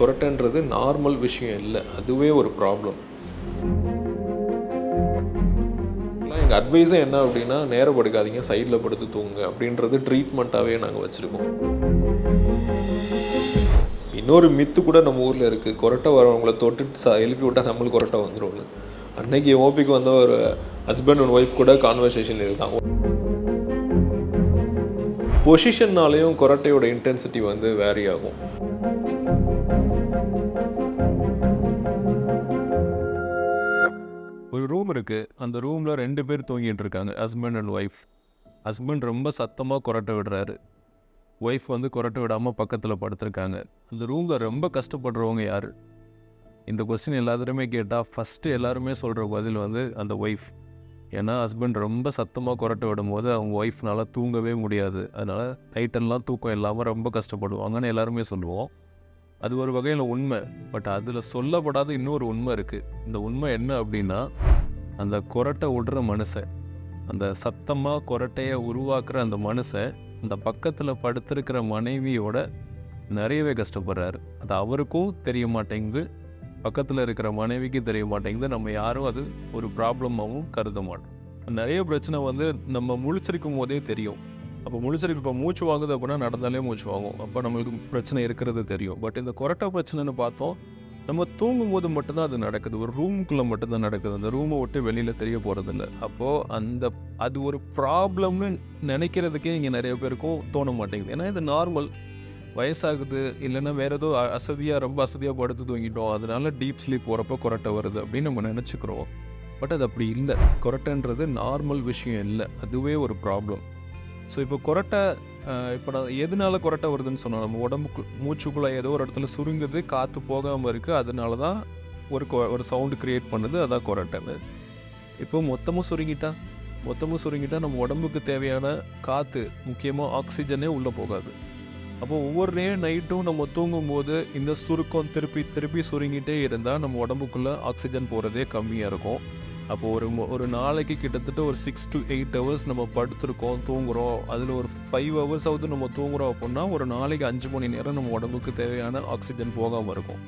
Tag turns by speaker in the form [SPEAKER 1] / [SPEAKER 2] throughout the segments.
[SPEAKER 1] கொரட்டைன்றது normal விஷயம் இல்லை. அதுவே ஒரு ப்ராப்ளம் எங்கள் அட்வைஸே என்ன அப்படின்னா நேரம் படுக்காதீங்க சைடில் படுத்து தூங்குங்க அப்படின்றது ட்ரீட்மெண்ட்டாகவே நாங்கள் வச்சுருக்கோம். இன்னொரு மித்து கூட நம்ம ஊரில் இருக்குது கொரட்டை வரவங்களை தொட்டுட்டு சா எழுப்பி விட்டால் நம்மளுக்கு கொரட்டை வந்துடும் அன்னைக்கு ஓபிக்கு வந்த ஒரு ஹஸ்பண்ட் அண்ட் ஒய்ஃப் கூட கான்வர்சேஷன் இருக்காங்க. பொசிஷன்னாலேயும் கொரட்டையோட இன்டென்சிட்டி வந்து வேரி ஆகும்.
[SPEAKER 2] ஒரு ரூம் இருக்குது அந்த ரூமில் ரெண்டு பேர் தூங்கிட்டு இருக்காங்க. ஹஸ்பண்ட் அண்ட் ஒய்ஃப் ஹஸ்பண்ட் ரொம்ப சத்தமாக கொரட்டை விடுறாரு. ஒய்ஃப் வந்து கொரட்டை விடாமல் பக்கத்தில் படுத்திருக்காங்க. அந்த ரூமில் ரொம்ப கஷ்டப்படுறவங்க யார்? இந்த கொஸ்டின் எல்லாத்துலேயுமே கேட்டால் ஃபஸ்ட்டு எல்லாருமே சொல்கிற பதில் வந்து அந்த ஒய்ஃப் ஏன்னா ஹஸ்பண்ட் ரொம்ப சத்தமாக கொரட்டை விடும்போது அவங்க ஒய்ஃப்னால தூங்கவே முடியாது. அதனால் நைட்டெல்லாம் தூக்கம் இல்லாமல் ரொம்ப கஷ்டப்படுவாங்கன்னு எல்லாருமே சொல்லுவோம். அது ஒரு வகையில் உண்மை. பட் அதில் சொல்லப்படாத இன்னொரு உண்மை இருக்குது இந்த உண்மை என்ன அப்படின்னா அந்த கொரட்டை விடுற மனுஷன் அந்த சத்தமாக கொரட்டையை உருவாக்குற அந்த மனுஷன் அந்த பக்கத்தில் படுத்திருக்கிற மனைவியோட நிறையவே கஷ்டப்படுறாரு. அது அவருக்கும் தெரிய மாட்டேங்குது பக்கத்தில் இருக்கிற மனைவிக்கு தெரிய மாட்டேங்குது. நம்ம யாரும் அது ஒரு ப்ராப்ளமாகவும் கருத மாட்டோம். நிறைய பிரச்சனை வந்து நம்ம முழிச்சிருக்கும் போதே தெரியும். அப்போ முழிச்சிருக்கு இப்போ மூச்சு வாங்குது அப்படின்னா நடந்தாலே மூச்சு வாங்கும். அப்போ நம்மளுக்கு பிரச்சனை இருக்கிறது தெரியும். பட் இந்த கொரட்டை பிரச்சனைன்னு பார்த்தோம் நம்ம தூங்கும் போது மட்டும்தான் அது நடக்குது. ஒரு ரூமுக்குள்ளே மட்டும்தான் நடக்குது. அந்த ரூமை விட்டு வெளியில் தெரிய போகிறதில்ல அப்போது அந்த அது ஒரு ப்ராப்ளம்னு நினைக்கிறதுக்கே இங்கே நிறைய பேருக்கும் தோண மாட்டேங்குது. ஏன்னா இது நார்மல் வயசாகுது இல்லைன்னா வேறு ஏதோ அசதியாக ரொம்ப அசதியாக படுத்து தூங்கிட்டோம். அதனால டீப் ஸ்லீப் போகிறப்ப கொரட்டை வருது அப்படின்னு நம்ம நினச்சிக்கிறோம். பட் அது அப்படி இல்லை. கொரட்டைன்றது நார்மல் விஷயம் இல்லை. அதுவே ஒரு ப்ராப்ளம் ஸோ இப்போ கொரட்டை இப்போ நான் எதனால கொரட்டை வருதுன்னு சொன்னோம். நம்ம உடம்புக்கு மூச்சுக்குள்ளே ஏதோ ஒரு இடத்துல சுருங்குது காற்று போகாமல் இருக்குது அதனால தான் ஒரு கொ ஒரு சவுண்டு க்ரியேட் பண்ணுது. அதான் கொரட்டைன்னு இப்போ மொத்தமும் சுருங்கிட்டா? மொத்தமும் சுருங்கிட்டால் நம்ம உடம்புக்கு தேவையான காற்று முக்கியமாக ஆக்சிஜனே உள்ளே போகாது. அப்போ ஒவ்வொரு நே நைட்டும் நம்ம தூங்கும்போது இந்த சுருக்கம் திருப்பி திருப்பி சுருங்கிட்டே இருந்தால் நம்ம உடம்புக்குள்ளே ஆக்சிஜன் போகிறதே கம்மியாக இருக்கும். அப்போ ஒரு ஒரு நாளைக்கு கிட்டத்தட்ட ஒரு சிக்ஸ் டு எயிட் ஹவர்ஸ் நம்ம படுத்துருக்கோம் தூங்குறோம். அதில் ஒரு ஃபைவ் ஹவர்ஸாவது நம்ம தூங்குறோம் அப்படின்னா ஒரு நாளைக்கு அஞ்சு மணி நேரம் நம்ம உடம்புக்கு தேவையான ஆக்சிஜன் போகாமல் இருக்கும்.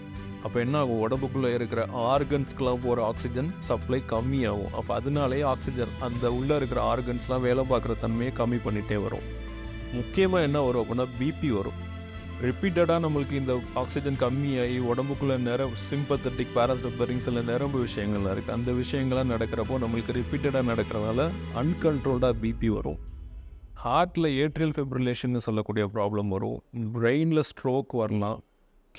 [SPEAKER 2] அப்போ என்ன ஆகும்? உடம்புக்குள்ளே இருக்கிற ஆர்கன்ஸ்க்கெலாம் போகிற ஆக்சிஜன் சப்ளை கம்மியாகும். அப்போ அதனாலேயே ஆக்சிஜன் அந்த உள்ளே இருக்கிற ஆர்கன்ஸ்லாம் வேலை பார்க்குற தன்மையை கம்மி பண்ணிகிட்டே வரும். முக்கியமாக என்ன வரும் அப்படின்னா பிபி வரும். ரிப்பீட்டடாக நம்மளுக்கு இந்த ஆக்சிஜன் கம்மியாகி உடம்புக்குள்ள நிற சிம்பத்தட்டிக் பேராசிம்பரிங் சில நரம்பு விஷயங்கள்லாம் இருக்குது அந்த விஷயங்கள்லாம் நடக்கிறப்போ நம்மளுக்கு ரிப்பீட்டடாக நடக்கிறனால அன்கண்ட்ரோல்டாக பிபி வரும். ஹார்ட்டில் ஏட்ரியல் ஃபெப்ரிலேஷன் சொல்லக்கூடிய ப்ராப்ளம் வரும். பிரெயினில் ஸ்ட்ரோக் வரலாம்.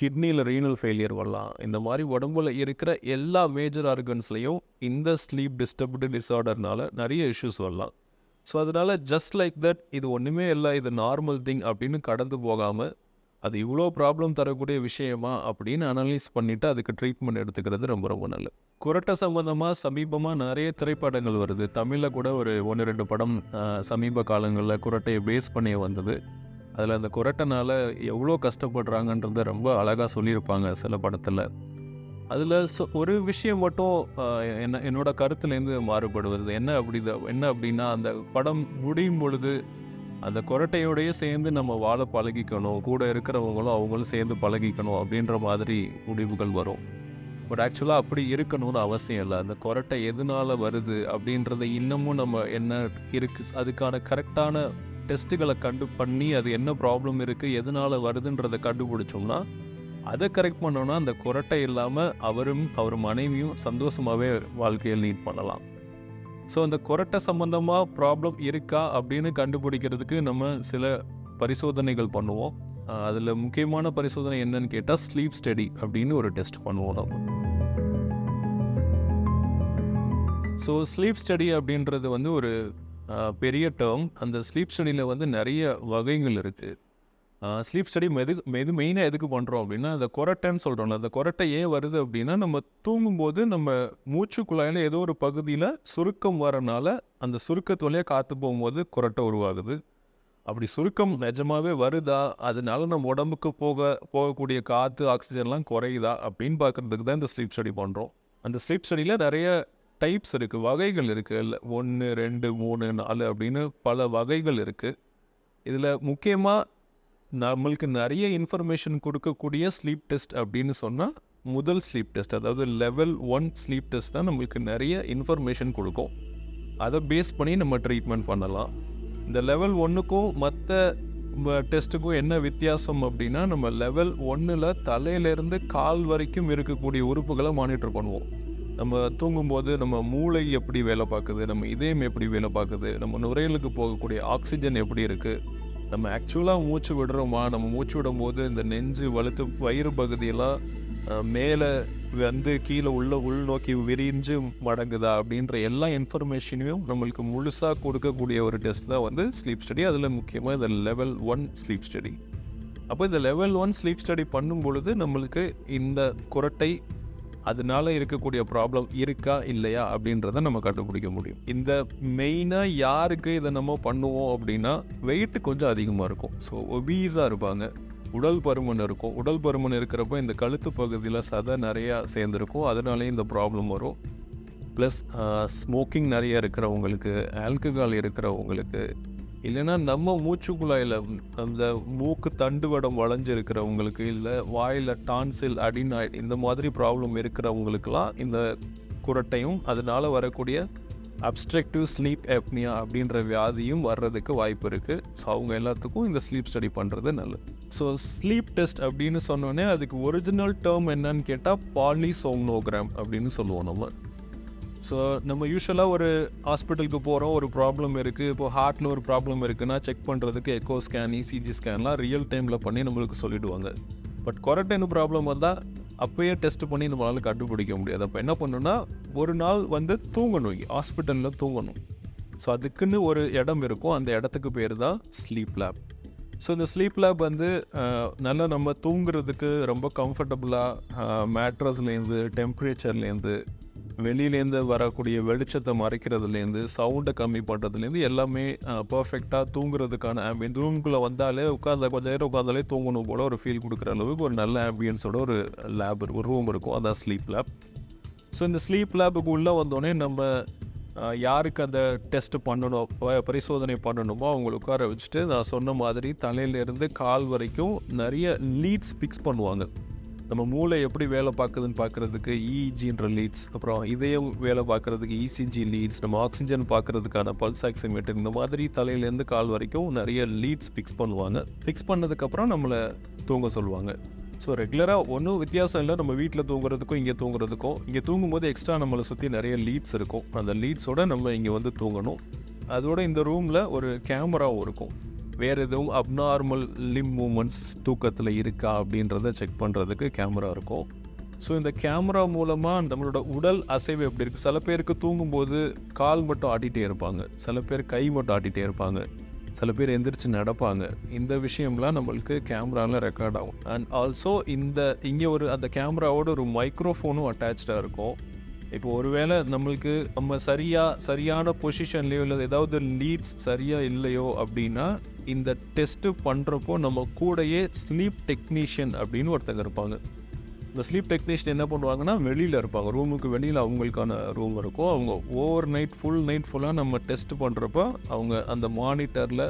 [SPEAKER 2] கிட்னியில் ரீனல் ஃபெயிலியர் வரலாம். இந்த மாதிரி உடம்புல இருக்கிற எல்லா மேஜர் ஆர்கன்ஸ்லேயும் இந்த ஸ்லீப் டிஸ்டர்ப்டு டிஸார்டர்னால நிறைய இஷ்யூஸ் வரலாம். ஸோ அதனால் ஜஸ்ட் லைக் தட் இது ஒன்றுமே இல்லை இது நார்மல் திங் அப்படின்னு கடந்து போகாமல் அது இவ்வளோ ப்ராப்ளம் தரக்கூடிய விஷயமா அப்படின்னு அனலைஸ் பண்ணிவிட்டு அதுக்கு ட்ரீட்மெண்ட் எடுத்துக்கிறது ரொம்ப ரொம்ப நல்லது. குரட்டை சம்மந்தமாக சமீபமாக நிறைய திரைப்படங்கள் வருது. தமிழில் கூட ஒரு ஒன்று ரெண்டு படம் சமீப காலங்களில் குரட்டையை பேஸ் பண்ணி வந்தது. அதில் அந்த குரட்டைனால எவ்வளோ கஷ்டப்படுறாங்கன்றத ரொம்ப அழகாக சொல்லியிருப்பாங்க சில படத்தில். அதில் ஒரு விஷயம் மட்டும் என்ன என்னோட கருத்துலேருந்து மாறுபடுவது. என்ன அப்படி என்ன அப்படின்னா அந்த படம் முடியும் பொழுது அந்த கொரட்டையோடயே சேர்ந்து நம்ம வாழ பழகிக்கணும். கூட இருக்கிறவங்களும் அவங்களும் சேர்ந்து பழகிக்கணும் அப்படின்ற மாதிரி முடிவுகள் வரும். பட் ஆக்சுவலாக அப்படி இருக்கணும்னு அவசியம் இல்லை. அந்த கொரட்டை எதனால வருது அப்படின்றத இன்னமும் நம்ம என்ன இருக்கு அதுக்கான கரெக்டான டெஸ்ட்டுகளை கண்டு பண்ணி அது என்ன ப்ராப்ளம் இருக்குது எதனால் வருதுன்றதை கண்டுபிடிச்சோம்னா அதை கரெக்ட் பண்ணோன்னா அந்த கொரட்டை இல்லாமல் அவரும் அவர் மனைவியும் சந்தோஷமாகவே வாழ்க்கையில் லீட் பண்ணலாம். ஸோ அந்த குரட்டை சம்மந்தமாக ப்ராப்ளம் இருக்கா அப்படின்னு கண்டுபிடிக்கிறதுக்கு நம்ம சில பரிசோதனைகள் பண்ணுவோம். அதில் முக்கியமான பரிசோதனை என்னன்னு கேட்டால் ஸ்லீப் ஸ்டடி அப்படின்னு ஒரு டெஸ்ட் பண்ணுவோம் நம்ம. ஸோ ஸ்லீப் ஸ்டடி அப்படின்றது வந்து ஒரு பெரிய டேர்ம் அந்த ஸ்லீப் ஸ்டடியில் வந்து நிறைய வகைகள் இருக்குது ஸ்லீப் ஸ்டடி எது எது மெயினாக எதுக்கு பண்ணுறோம் அப்படின்னா அந்த கொரட்டைன்னு சொல்கிறோம்ல அந்த கொரட்டை ஏன் வருது அப்படின்னா நம்ம தூங்கும்போது நம்ம மூச்சு குழாயில் ஏதோ ஒரு பகுதியில் சுருக்கம் வரனால அந்த சுருக்கத்து வழியாக காற்று போகும்போது கொரட்டை உருவாகுது. அப்படி சுருக்கம் நிஜமாவே வருதா? அதனால நம்ம உடம்புக்கு போக போகக்கூடிய காற்று ஆக்சிஜன்லாம் குறையுதா? அப்படின்னு பார்க்குறதுக்கு தான் இந்த ஸ்லீப் ஸ்டடி பண்ணுறோம் அந்த ஸ்லீப் ஸ்டடியில் நிறைய டைப்ஸ் இருக்குது வகைகள் இருக்குது இல்லை ஒன்று ரெண்டு மூணு நாலு அப்படின்னு பல வகைகள் இருக்குது இதில் முக்கியமாக நம்மளுக்கு நிறைய இன்ஃபர்மேஷன் கொடுக்கக்கூடிய ஸ்லீப் டெஸ்ட் அப்படின்னு சொன்னால் முதல் ஸ்லீப் டெஸ்ட் அதாவது லெவல் ஒன் ஸ்லீப் டெஸ்ட் தான் நம்மளுக்கு நிறைய இன்ஃபர்மேஷன் கொடுக்கும். அதை பேஸ் பண்ணி நம்ம ட்ரீட்மெண்ட் பண்ணலாம். இந்த லெவல் ஒன்றுக்கும் மற்ற டெஸ்ட்டுக்கும் என்ன வித்தியாசம் அப்படின்னா நம்ம லெவல் ஒன்றில் தலையிலேருந்து கால் வரைக்கும் இருக்கக்கூடிய உறுப்புகளை மானிட்டர் பண்ணுவோம். நம்ம தூங்கும்போது நம்ம மூளை எப்படி வேலை பார்க்குது நம்ம இதயம் எப்படி வேலை பார்க்குது நம்ம நுரையலுக்கு போகக்கூடிய ஆக்சிஜன் எப்படி இருக்குது நம்ம ஆக்சுவலாக மூச்சு விடுறோமா? நம்ம மூச்சு விடும்போது இந்த நெஞ்சு வலுத்து வயிறு பகுதியெல்லாம் மேலே வந்து கீழே உள்ள உள்நோக்கி விரிஞ்சு மடங்குதா? அப்படின்ற எல்லா இன்ஃபர்மேஷனையும் நம்மளுக்கு முழுசாக கொடுக்கக்கூடிய ஒரு டெஸ்ட் தான் வந்து ஸ்லீப் ஸ்டடி அதில் முக்கியமாக இந்த லெவல் ஒன் ஸ்லீப் ஸ்டடி அப்போ இந்த லெவல் ஒன் ஸ்லீப் ஸ்டடி பண்ணும் பொழுது நம்மளுக்கு இந்த குரட்டை அதனால இருக்கக்கூடிய ப்ராப்ளம் இருக்கா இல்லையா அப்படின்றத நம்ம கண்டுபிடிக்க முடியும். இந்த மெயினாக யாருக்கு இதை நம்ம பண்ணுவோம் அப்படின்னா வெயிட் கொஞ்சம் அதிகமாக இருக்கும். ஸோ ஒபீஸாக இருப்பாங்க. உடல் பருமன் இருக்கும். உடல் பருமன் இருக்கிறப்போ இந்த கழுத்து பகுதியில் சதை நிறையா சேர்ந்துருக்கும். அதனாலே இந்த ப்ராப்ளம் வரும். ப்ளஸ் ஸ்மோக்கிங் நிறைய இருக்கிறவங்களுக்கு ஆல்கஹால் இருக்கிறவங்களுக்கு இல்லைன்னா நம்ம மூச்சுக்குழாயில் அந்த மூக்கு தண்டுவடம் வளைஞ்சிருக்கிறவங்களுக்கு இல்லை வாயில் டான்சில் அடினாய்ட் இந்த மாதிரி ப்ராப்ளம் இருக்கிறவங்களுக்கெல்லாம் இந்த குரட்டையும் அதனால் வரக்கூடிய அப்ஸ்ட்ரக்டிவ் ஸ்லீப் எப்னியா அப்படின்ற வியாதியும் வர்றதுக்கு வாய்ப்பு இருக்குது ஸோ அவங்க எல்லாத்துக்கும் இந்த ஸ்லீப் ஸ்டடி பண்ணுறது நல்லது. ஸோ ஸ்லீப் டெஸ்ட் அப்படின்னு சொன்னோன்னே அதுக்கு ஒரிஜினல் டேர்ம் என்னன்னு கேட்டால் பாலிசோம்னோகிராம் அப்படின்னு சொல்லுவோம் நம்ம. ஸோ நம்ம யூஸ்வலாக ஒரு ஹாஸ்பிட்டலுக்கு போகிறோம் ஒரு ப்ராப்ளம் இருக்குது இப்போ ஹார்ட்டில் ஒரு ப்ராப்ளம் இருக்குன்னா செக் பண்ணுறதுக்கு எக்கோ ஸ்கேன் இசிஜி ஸ்கேன்லாம் ரியல் டைமில் பண்ணி நம்மளுக்கு சொல்லிவிடுவாங்க பட் கொரட்டைன்னு ப்ராப்ளம் வந்தால் அப்போயே டெஸ்ட் பண்ணி நம்மளால் கண்டுபிடிக்க முடியாது. அப்போ என்ன பண்ணணும்னா ஒரு நாள் வந்து தூங்கணும் இங்கே ஹாஸ்பிட்டலில் தூங்கணும். ஸோ அதுக்குன்னு ஒரு இடம் இருக்கும். அந்த இடத்துக்கு பேர் தான் ஸ்லீப் லேப் ஸோ இந்த ஸ்லீப் லேப் வந்து நல்லா நம்ம தூங்குறதுக்கு ரொம்ப கம்ஃபர்டபுளாக மேட்ரஸ்லேருந்து டெம்பரேச்சர்லேருந்து வெளியிலேருந்து வரக்கூடிய வெளிச்சத்தை மறைக்கிறதுலேருந்து சவுண்டை கம்மி பண்ணுறதுலேருந்து எல்லாமே பர்ஃபெக்டாக தூங்குறதுக்கான ஆம்பியன் ரூம்குள்ளே வந்தாலே உட்காந்த கொஞ்ச நேரம் உட்காந்தாலே தூங்கணும் போல ஒரு ஃபீல் கொடுக்குற அளவுக்கு ஒரு நல்ல ஆம்பியன்ஸோட ஒரு லேப் ஒரு ரூம் இருக்கும். அதான் ஸ்லீப் லேப் ஸோ இந்த ஸ்லீப் லேபுக்கு உள்ளே வந்தோடனே நம்ம யாருக்கு அந்த டெஸ்ட் பண்ணணும் பரிசோதனை பண்ணணுமோ அவங்களை உட்கார வச்சுட்டு நான் சொன்ன மாதிரி தலையிலேருந்து கால் வரைக்கும் நிறைய லீட்ஸ் பிக்ஸ் பண்ணுவாங்க. நம்ம மூளை எப்படி வேலை பார்க்குதுன்னு பார்க்குறதுக்கு இஇஜின்ற லீட்ஸ் அப்புறம் இதயம் வேலை பார்க்குறதுக்கு இசிஜி லீட்ஸ் நம்ம ஆக்சிஜன் பார்க்குறதுக்கான பல்ஸ் ஆக்சிமீட்டர் இந்த மாதிரி தலையிலேருந்து கால் வரைக்கும் நிறைய லீட்ஸ் ஃபிக்ஸ் பண்ணுவாங்க. ஃபிக்ஸ் பண்ணதுக்கப்புறம் நம்மளை தூங்க சொல்லுவாங்க. ஸோ ரெகுலராக ஒன்றும் வித்தியாசம் இல்லை. நம்ம வீட்டில் தூங்குறதுக்கும் இங்கே தூங்குறதுக்கும் இங்கே தூங்கும்போது எக்ஸ்ட்ரா நம்மளை சுற்றி நிறைய லீட்ஸ் இருக்கும். அந்த லீட்ஸோட நம்ம இங்கே வந்து தூங்கணும். அதோட இந்த ரூமில் ஒரு கேமராவும் இருக்கும். வேறு எதுவும் அப்நார்மல் லிம் மூமெண்ட்ஸ் தூக்கத்தில் இருக்கா அப்படின்றத செக் பண்ணுறதுக்கு கேமரா இருக்கும். ஸோ இந்த கேமரா மூலமாக நம்மளோட உடல் அசைவு எப்படி இருக்குது சில பேருக்கு தூங்கும்போது கால் மட்டும் ஆட்டிகிட்டே இருப்பாங்க. சில பேர் கை மட்டும் ஆட்டிகிட்டே இருப்பாங்க. சில பேர் எந்திரிச்சு நடப்பாங்க. இந்த விஷயம்லாம் நம்மளுக்கு கேமராவில் ரெக்கார்ட் ஆகும். அண்ட் ஆல்சோ இந்த இங்கே ஒரு அந்த கேமராவோட ஒரு மைக்ரோஃபோனும் அட்டாச்சாக இருக்கும். இப்போ ஒருவேளை நம்மளுக்கு நம்ம சரியா சரியான பொசிஷன்லையோ இல்லை ஏதாவது லீட்ஸ் சரியாக இல்லையோ அப்படின்னா இந்த டெஸ்ட்டு பண்ணுறப்போ நம்ம கூடயே ஸ்லீப் டெக்னீஷியன் அப்படின்னு ஒருத்தங்க இருப்பாங்க. இந்த ஸ்லீப் டெக்னீஷியன் என்ன பண்ணுவாங்கன்னா வெளியில் இருப்பாங்க. ரூமுக்கு வெளியில் அவங்களுக்கான ரூம் இருக்கும். அவங்க ஓவர் நைட் ஃபுல் நைட் ஃபுல்லாக நம்ம டெஸ்ட் பண்ணுறப்போ அவங்க அந்த மானிட்டரில்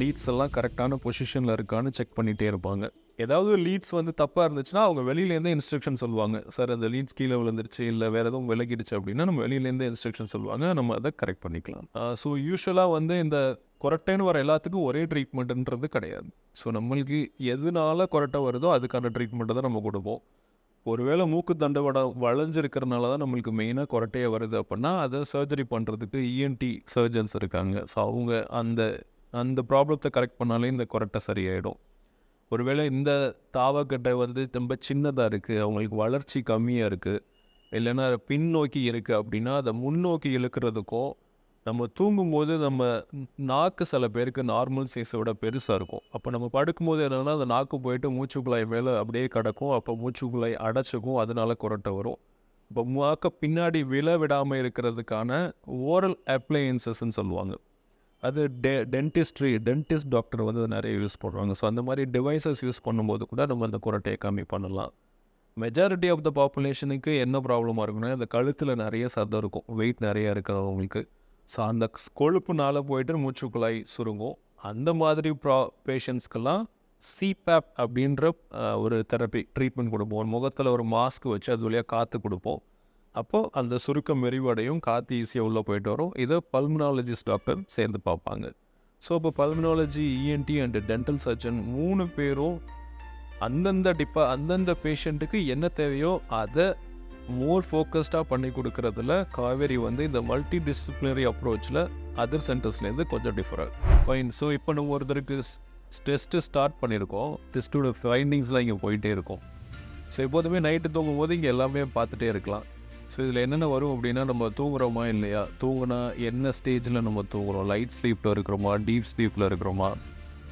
[SPEAKER 2] லீட்ஸ் எல்லாம் கரெக்டான பொசிஷனில் இருக்கான்னு செக் பண்ணிகிட்டே இருப்பாங்க. ஏதாவது லீட்ஸ் வந்து தப்பாக இருந்துச்சுன்னா அவங்க வெளியிலேருந்தே இன்ஸ்ட்ரக்ஷன் சொல்லுவாங்க. சார் அந்த லீட்ஸ் கீழே விழுந்துருச்சு இல்லை வேறு எதுவும் விலகிடுச்சு அப்படின்னா நம்ம வெளியிலேருந்தே இன்ஸ்ட்ரக்ஷன் சொல்லுவாங்க. நம்ம அதை கரெக்ட் பண்ணிக்கலாம். ஸோ யூஸ்வலாக வந்து இந்த கொரட்டைன்னு வர எல்லாத்துக்கும் ஒரே ட்ரீட்மெண்ட்டுன்றது கிடையாது. ஸோ நம்மளுக்கு எதனால கொரட்டை வருதோ அதுக்கான ட்ரீட்மெண்ட்டை தான் நம்ம கொடுப்போம். ஒருவேளை மூக்கு தண்டவடம் வளைஞ்சிருக்கிறனால தான் நம்மளுக்கு மெயினாக கொரட்டையே வருது அப்படின்னா அதை சர்ஜரி பண்ணுறதுக்கு இஎன்டி சர்ஜன்ஸ் இருக்காங்க. ஸோ அவங்க அந்த அந்த ப்ராப்ளத்தை கரெக்ட் பண்ணாலே இந்த கொரட்டை சரியாயிடும். ஒருவேளை இந்த தாவக்கட்டை வந்து ரொம்ப சின்னதாக இருக்குது அவங்களுக்கு வளர்ச்சி கம்மியாக இருக்குது இல்லைன்னா பின்னோக்கி இருக்குது அப்படின்னா அதை முன்னோக்கி இழுக்கிறதுக்கும் நம்ம தூங்கும்போது நம்ம நாக்கு சில பேருக்கு நார்மல் சைஸை விட பெருசாக இருக்கும். அப்போ நம்ம படுக்கும்போது என்னென்னா அந்த நாக்கு போயிட்டு மூச்சுக்குழாய் மேலே அப்படியே கிடக்கும். அப்போ மூச்சுக்குழாய் அடைச்சிக்கும் அதனால் குரட்டை வரும். இப்போ நாக்க பின்னாடி விழ விடாமல் இருக்கிறதுக்கான ஓரல் அப்ளையன்சஸ்ன்னு சொல்லுவாங்க. அது டெ டென்டிஸ்ட்ரி டென்டிஸ்ட் டாக்டர் வந்து நிறைய யூஸ் பண்ணுவாங்க. ஸோ அந்த மாதிரி டிவைசஸ் யூஸ் பண்ணும்போது கூட நம்ம அந்த குரட்டையை கம்மி பண்ணலாம். மெஜாரிட்டி ஆஃப் த பாப்புலேஷனுக்கு என்ன ப்ராப்ளமாக இருக்குன்னா இந்த கழுத்தில் நிறைய சத்தம் இருக்கும். வெயிட் நிறைய இருக்கிறவங்களுக்கு. ஸோ அந்த கொழுப்புனால போயிட்டு மூச்சுக்குழாய் சுருங்கும். அந்த மாதிரி ப்ரா பேஷண்ட்ஸ்க்கெல்லாம் சிபேப் அப்படின்ற ஒரு தெரப்பி ட்ரீட்மெண்ட் கொடுப்போம். ஒரு முகத்தில் ஒரு மாஸ்க் வச்சு அது வழியாக காற்று கொடுப்போம். அப்போது அந்த சுருக்கம் மெரிவடையும் காற்று ஈஸியாக உள்ளே போயிட்டு வரும். இதை பல்மனாலஜிஸ்ட் டாக்டர் சேர்ந்து பார்ப்பாங்க. ஸோ இப்போ pulmonology ENT and dental surgeon மூணு பேரும் அந்தந்த டிப்பா அந்தந்த பேஷண்ட்டுக்கு என்ன தேவையோ அதை மோர் ஃபோக்கஸ்டாக பண்ணி கொடுக்கறதுல காவேரி வந்து இந்த மல்டி டிசிப்ளினரி அப்ரோச்சில் அதர் சென்டர்ஸ்லேருந்து கொஞ்சம் டிஃப்ரெண்ட் ஃபைன் ஸோ இப்போ நம்ம ஒருத்தருக்கு டெஸ்ட்டு ஸ்டார்ட் பண்ணியிருக்கோம். டெஸ்ட்டோட ஃபைண்டிங்ஸ்லாம் இங்கே போயிட்டே இருக்கும். ஸோ எப்போதுமே நைட்டு தூங்கும் போது இங்கே எல்லாமே பார்த்துட்டே இருக்கலாம். ஸோ இதில் என்னென்ன வரும் அப்படின்னா நம்ம தூங்குறோமா இல்லையா? தூங்குனா என்ன ஸ்டேஜில் நம்ம தூங்குறோம்? லைட் ஸ்லீப்பில் இருக்கிறோமா? டீப் ஸ்லீப்பில் இருக்கிறோமா?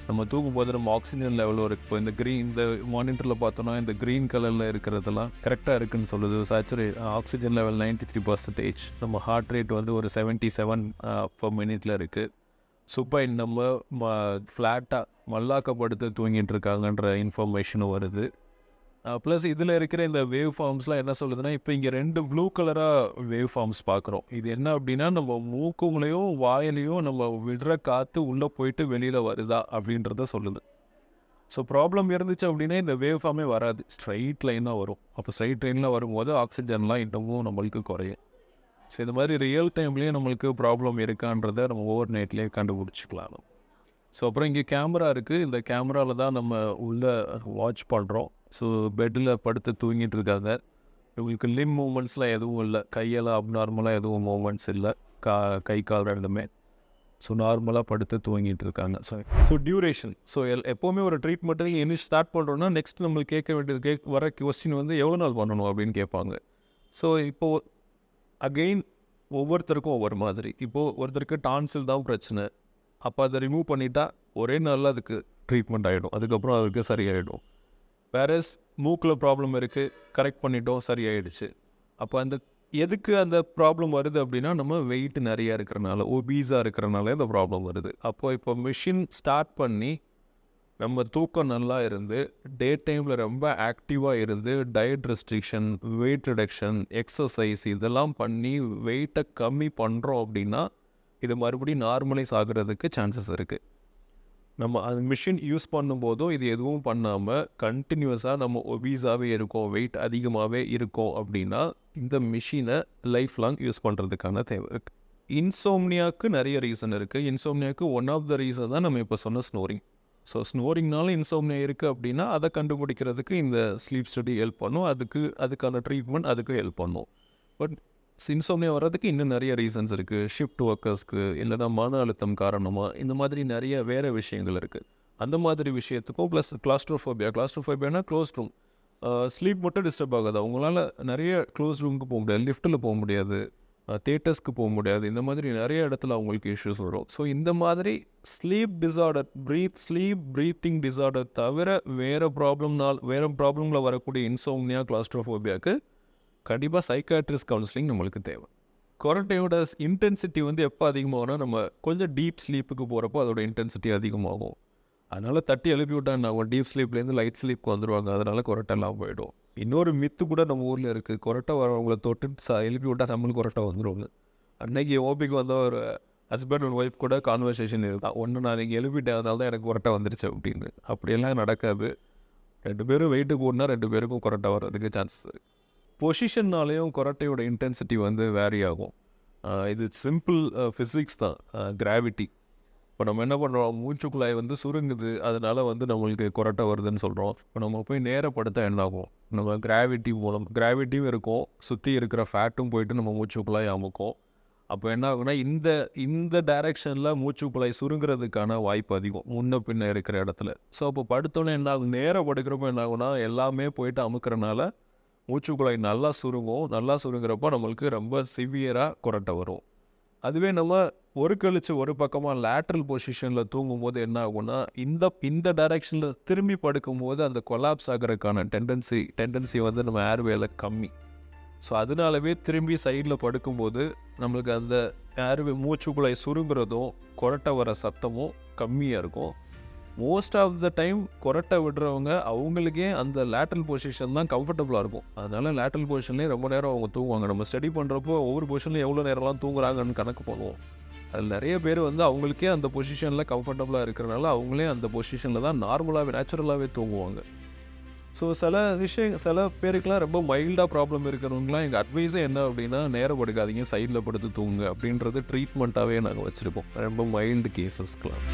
[SPEAKER 2] நம்ம தூங்கும்போது நம்ம ஆக்சிஜன் லெவலும் இருக்கு. இப்போ இந்த க்ரீன் இந்த மானிட்டரில் பார்த்தோன்னா இந்த க்ரீன் கலரில் இருக்கிறதெல்லாம் கரெக்டாக இருக்குன்னு சொல்லுது. சேச்சுரே ஆக்சிஜன் லெவல் 93% த்ரீ பர்சன்டேஜ் நம்ம ஹார்ட் ரேட் வந்து ஒரு செவன்ட்டி செவன் பர் மினிட்ல இருக்குது சுப்பைன் நம்ம ஃப்ளாட்டாக மல்லாக்கப்படுத்து தூங்கிட்டு இருக்காங்கன்ற இன்ஃபர்மேஷனும் வருது. ப்ளஸ் இதில் இருக்கிற இந்த வேவ் ஃபார்ம்ஸ்லாம் என்ன சொல்லுதுன்னா இப்போ இங்கே ரெண்டு ப்ளூ கலராக வேவ் ஃபார்ம்ஸ் பார்க்குறோம் இது என்ன அப்படின்னா நம்ம மூக்குங்களையும் வாயிலையும் நம்ம விடுற காற்று உள்ளே போயிட்டு வெளியில் வருதா அப்படின்றத சொல்லுது. ஸோ ப்ராப்ளம் இருந்துச்சு அப்படின்னா இந்த வேவ் ஃபார்மே வராது. ஸ்ட்ரைட் லைனாக வரும். அப்போ ஸ்ட்ரைட் லைனில் வரும்போது ஆக்சிஜன்லாம் இன்னமும் நம்மளுக்கு குறையும். ஸோ இந்த மாதிரி ரியல் டைம்லேயே நம்மளுக்கு ப்ராப்ளம் இருக்கான்றதை நம்ம ஓவர் நைட்லேயே கண்டுபிடிச்சிக்கலாம் ஸோ அப்புறம் இங்கே கேமரா இருக்குது இந்த கேமராவில் தான் நம்ம உள்ளே வாட்ச் பண்ணுறோம் ஸோ பெட்டில் படுத்து தூங்கிட்டு இருக்காங்க. இவங்களுக்கு லிம் மூமெண்ட்ஸ்லாம் எதுவும் இல்லை. கையெல்லாம் அப்நார்மலாக எதுவும் மூமெண்ட்ஸ் இல்லை. கா கை கால் ரெண்டுமே. ஸோ நார்மலாக படுத்து தூங்கிட்டு இருக்காங்க. ஸோ ஸோ டியூரேஷன் ஸோ எல் எப்போவுமே ஒரு ட்ரீட்மெண்ட்டை இனிஷ் ஸ்டார்ட் பண்ணுறோன்னா நெக்ஸ்ட் நம்மளுக்கு கேட்க வேண்டியது கேக் வர கொஸ்டின் வந்து எவ்வளோ நாள் பண்ணணும் அப்படின்னு கேட்பாங்க. ஸோ இப்போது அகெயின் ஒவ்வொருத்தருக்கும் ஒவ்வொரு மாதிரி. இப்போது ஒருத்தருக்கு டான்சில் தான் பிரச்சனை. அப்போ அதை ரிமூவ் பண்ணிட்டா ஒரே நாளில் அதுக்கு ட்ரீட்மெண்ட் ஆகிடும் அதுக்கப்புறம் அதுக்கு சரியாயிடும். வேறஸ் மூக்கில் ப்ராப்ளம் இருக்குது கரெக்ட் பண்ணிட்டோம் சரியாயிடுச்சு. அப்போ அந்த எதுக்கு அந்த ப்ராப்ளம் வருது அப்படின்னா நம்ம வெயிட் நிறையா இருக்கிறனால ஒபீஸாக இருக்கிறனால இந்த ப்ராப்ளம் வருது. அப்போ இப்போ மிஷின் ஸ்டார்ட் பண்ணி நம்ம தூக்கம் நல்லா இருந்து டே டைமில் ரொம்ப ஆக்டிவாக இருந்து diet restriction weight reduction exercise இதெல்லாம் பண்ணி வெயிட்டை கம்மி பண்ணுறோம் அப்படின்னா இது மறுபடியும் நார்மலைஸ் ஆகுறதுக்கு சான்சஸ் இருக்குது நம்ம அந்த மிஷின் யூஸ் பண்ணும்போதும் இது எதுவும் பண்ணாமல் கண்டினியூஸாக நம்ம ஒபீஸாகவே இருக்கோம் வெயிட் அதிகமாகவே இருக்கோம் அப்படின்னா இந்த மிஷினை லைஃப் லாங் யூஸ் பண்ணுறதுக்கான தேவை இருக்குது இன்சோம்னியாவுக்கு நிறைய ரீசன் இருக்குது இன்சோம்னியாவுக்கு ஒன் ஆஃப் த ரீசன் தான் நம்ம இப்போ சொன்ன ஸ்னோரிங் ஸோ ஸ்னோரிங்னால இன்சோம்னியா இருக்குது அப்படின்னா அதை கண்டுபிடிக்கிறதுக்கு இந்த ஸ்லீப் ஸ்டடி ஹெல்ப் பண்ணும். அதுக்கு அதுக்கான ட்ரீட்மெண்ட் அதுக்கு ஹெல்ப் பண்ணும். பட் இன்சோம்னியா வர்றதுக்கு இன்னும் நிறைய ரீசன்ஸ் இருக்குது ஷிஃப்ட் ஒர்க்கர்ஸ்க்கு இல்லைனா மன அழுத்தம் காரணமாக இந்த மாதிரி நிறைய வேறு விஷயங்கள் இருக்குது அந்த மாதிரி விஷயத்துக்கும் ப்ளஸ் கிளாஸ்ட்ரோஃபோபியா கிளாஸ்ட்ரோஃபோபியானா க்ளோஸ் ரூம் ஸ்லீப் மட்டும் டிஸ்டர்ப் ஆகாது. அவங்களால நிறைய க்ளோஸ் ரூமுக்கு போக முடியாது. லிஃப்ட்டில் போக முடியாது. தேட்டர்ஸ்க்கு போக முடியாது. இந்த மாதிரி நிறைய இடத்துல அவங்களுக்கு இஷ்யூஸ் வரும். ஸோ இந்த மாதிரி sleep disorder breath sleep breathing disorder தவிர வேறு ப்ராப்ளம்னால் வேறு ப்ராப்ளமில் வரக்கூடிய இன்சோம்னியா கிளாஸ்ட்ரோஃபோபியாவுக்கு கண்டிப்பாக சைக்காட்ரிஸ்ட் கவுன்சிலிங் நம்மளுக்கு தேவை. கொரட்டையோட இன்டென்சிட்டி வந்து எப்போ அதிகமாகும்னா நம்ம கொஞ்சம் டீப் ஸ்லீப்புக்கு போகிறப்போ அதோட இன்டென்சிட்டி அதிகமாகும். அதனால் தட்டி எழுப்பி விட்டா டீப் ஸ்லீப்லேருந்து லைட் ஸ்லீப்க்கு வந்துடுவாங்க அதனால் கொரட்டெல்லாம் போயிடும். இன்னொரு மித்து கூட நம்ம ஊரில் இருக்குது கொரட்டை வரவங்கள தொட்டு ச எழுப்பி விட்டால் நம்மளுக்கு கொரட்டை வந்துடுவாங்க அன்னைக்கு ஓபிக்கு வந்த ஒரு ஹஸ்பண்ட் அண்ட் ஒய்ஃப் கூட கான்வர்சேஷன் இதுதான் ஒன்று நான் நீங்கள் எழுப்பிட்டேன். அதனால தான் எனக்கு கொரட்டை வந்துருச்சு அப்படின்னு. அப்படியெல்லாம் நடக்காது. ரெண்டு பேரும் வெயிட்டு கூடனா ரெண்டு பேருக்கும் கொரட்டை வர்றதுக்கு சான்சஸ் இருக்குது பொசிஷன்னாலேயும் கொரட்டையோட இன்டென்சிட்டி வந்து வேரி ஆகும். இது சிம்பிள் ஃபிசிக்ஸ் தான். கிராவிட்டி இப்போ நம்ம என்ன பண்ணுறோம் மூச்சுக்குழாய் வந்து சுருங்குது. அதனால் வந்து நம்மளுக்கு கொரட்டை வருதுன்னு சொல்கிறோம் இப்போ நம்ம போய் நேரப்படுத்த என்னாகும்? நம்ம கிராவிட்டி மூலம் கிராவிட்டியும் இருக்கும். சுற்றி இருக்கிற ஃபேட்டும் போயிட்டு நம்ம மூச்சுக்குழாய் அமுக்கும். அப்போ என்ன ஆகுனா இந்த இந்த டைரெக்ஷனில் மூச்சுக்குழாய் சுருங்குறதுக்கான வாய்ப்பு அதிகம். முன்ன பின்ன இருக்கிற இடத்துல. ஸோ அப்போ படுத்தோன்னே என்ன ஆகும்? நேரம் படுக்கிறப்போ என்னாகும்னா எல்லாமே போயிட்டு அமுக்கிறனால மூச்சுக்குழாய் நல்லா சுருங்கும். நல்லா சுருங்குறப்போ நம்மளுக்கு ரொம்ப சிவியராக குரட்டை வரும். அதுவே நம்ம ஒரு கழிச்சு ஒரு பக்கமாக லேட்ரல் பொசிஷனில் தூங்கும்போது என்ன ஆகும்னா இந்த இந்த டைரெக்ஷனில் திரும்பி படுக்கும்போது அந்த கொலாப்ஸ் ஆகிறதுக்கான டெண்டன்சி டெண்டன்சி வந்து நம்ம ஏர்வேல கம்மி. ஸோ அதனாலவே திரும்பி சைடில் படுக்கும்போது நம்மளுக்கு அந்த ஏர்வே மூச்சுக்குழாய் சுருங்குறதும் கொரட்டை வர சத்தமும் கம்மியாக இருக்கும். மோஸ்ட் ஆஃப் த டைம் கொரட்டை விடுறவங்க அவங்களுக்கே அந்த லேட்டரல் பொசிஷன் தான் கம்ஃபர்டபுளாக இருக்கும். அதனால லேட்டல் பொசிஷன்லேயே ரொம்ப நேரம் அவங்க தூங்குவாங்க. நம்ம ஸ்டடி பண்ணுறப்போ ஒவ்வொரு பொசிஷன்லையும் எவ்வளோ நேரம்லாம் தூங்குறாங்கன்னு கணக்கு போடுவோம். அதில் நிறைய பேர் வந்து அவங்களுக்கே அந்த பொசிஷனில் கம்ஃபர்டபுளாக இருக்கிறனால அவங்களே அந்த பொசிஷனில் தான் நார்மலாகவே நேச்சுரலாகவே தூங்குவாங்க. ஸோ சில விஷயம் சில பேருக்குலாம் ரொம்ப மைல்டாக ப்ராப்ளம் இருக்கிறவங்களாம் எங்கள் அட்வைஸே என்ன அப்படின்னா நேரம் படுக்காதீங்க சைடில் படுத்து தூங்குங்க. அப்படின்றது ட்ரீட்மெண்ட்டாகவே நாங்கள் வச்சுருப்போம். ரொம்ப மைல்டு கேசஸ்க்கெலாம்